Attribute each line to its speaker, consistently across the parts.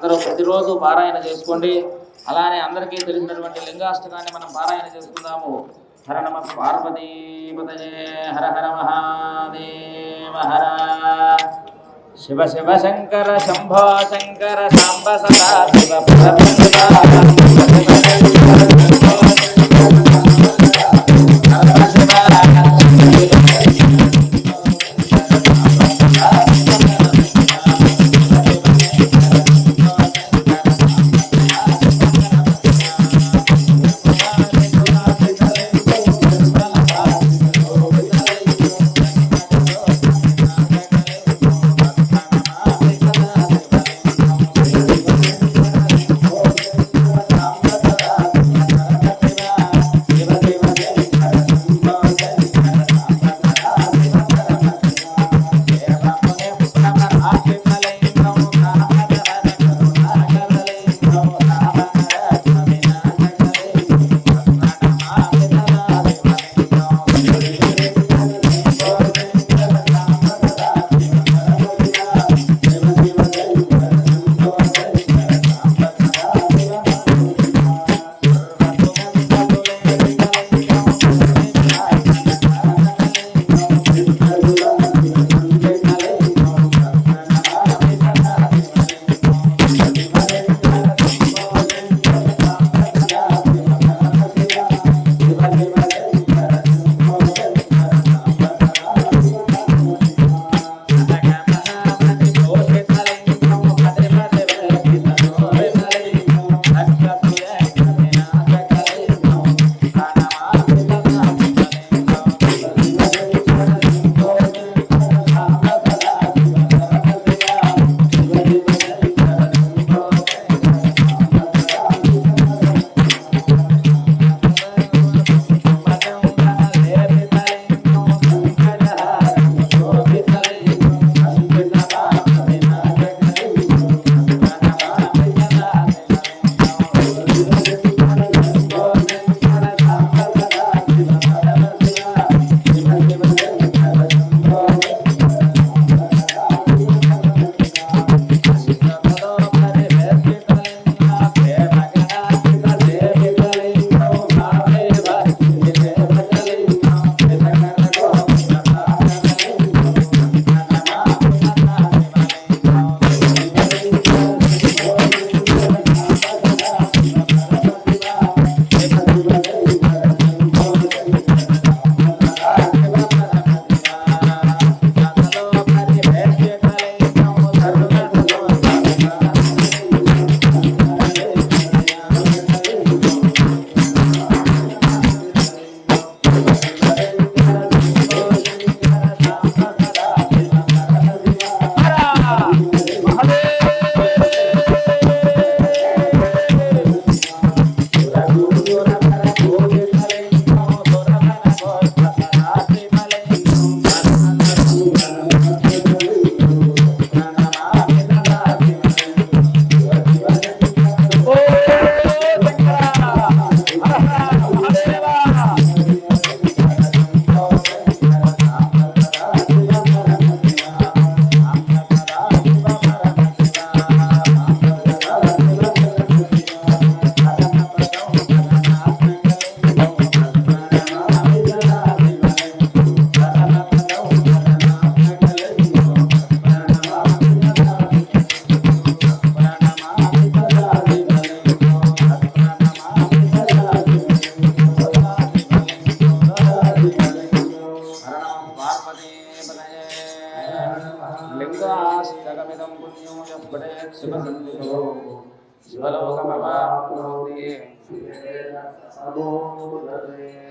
Speaker 1: అందరూ ప్రతిరోజు పారాయణ చేసుకోండి. అలానే అందరికీ తెలిసినటువంటి లింగాష్టకాన్ని మనం పారాయణ చేసుకుందాము. హర నమ పార్వతీపతయే హర హర మహాదేవ హర. శివ శివ శంకర శంభో శంకర సాంబ సదా శివ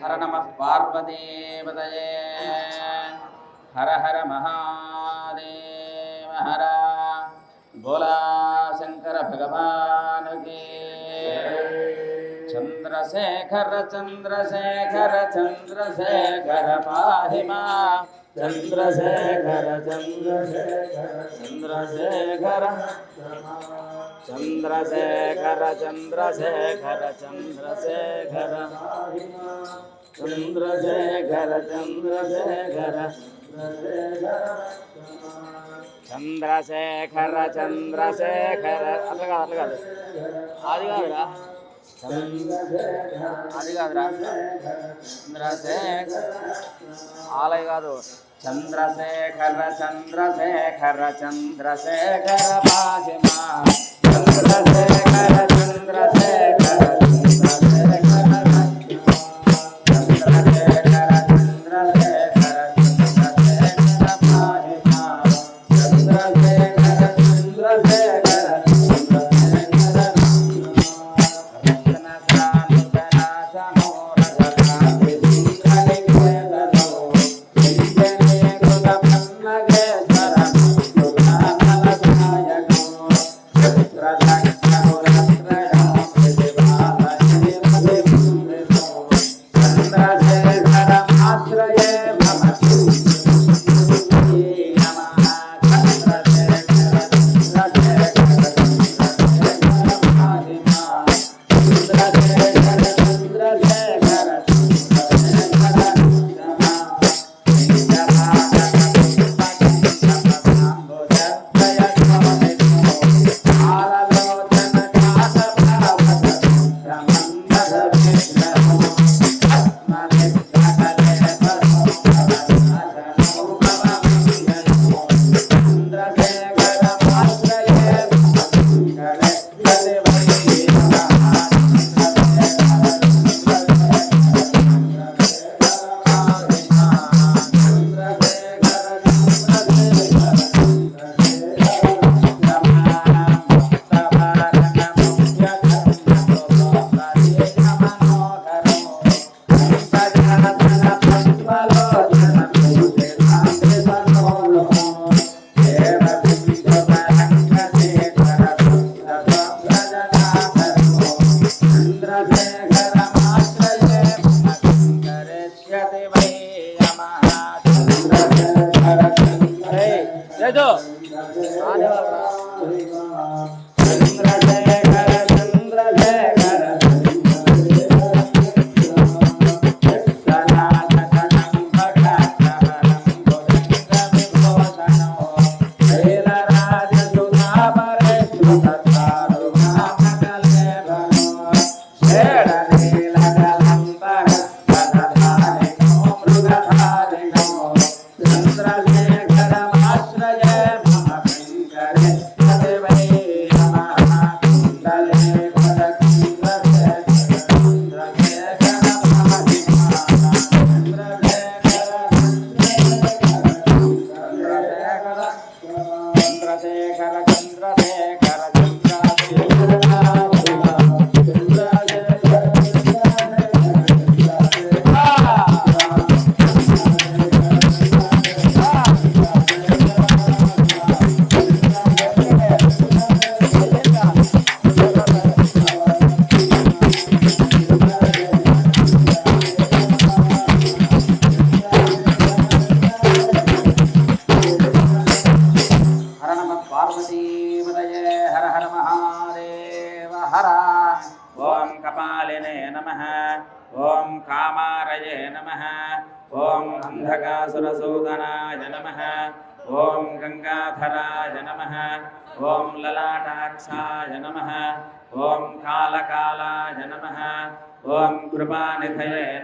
Speaker 1: हर नम पार्वतीपतये हर हर महादेव हर भोला शंकर भगवान के चंद्रशेखर चंद्रशेखर चंद्रशेखर पाहिमा చంద్రశేఖర చంద్రశేఖర చంద్రశేఖర చంద్రశేఖర చంద్రశేఖర చంద్రశేఖర చంద్రశేఖర చంద్రశేఖర చంద్రశేఖర చంద్రశేఖర అట్లా కాదు అట్లా కాదు అది కాదురా అది కాదురా చంద్రశేఖర ఆలయ కాదు చంద్రశేఖర చంద్రశేఖర చంద్రశేఖర పాశిమా जय दो ఓం కామారయే నమ. ఓం అంధకాసురసూదనాయ నమ. ఓం గంగాధరాయ నమ. ఓం లలాటాక్షాయ నమ. ఓం కాళకాళాయ నమ. ఓం కృపానిధయ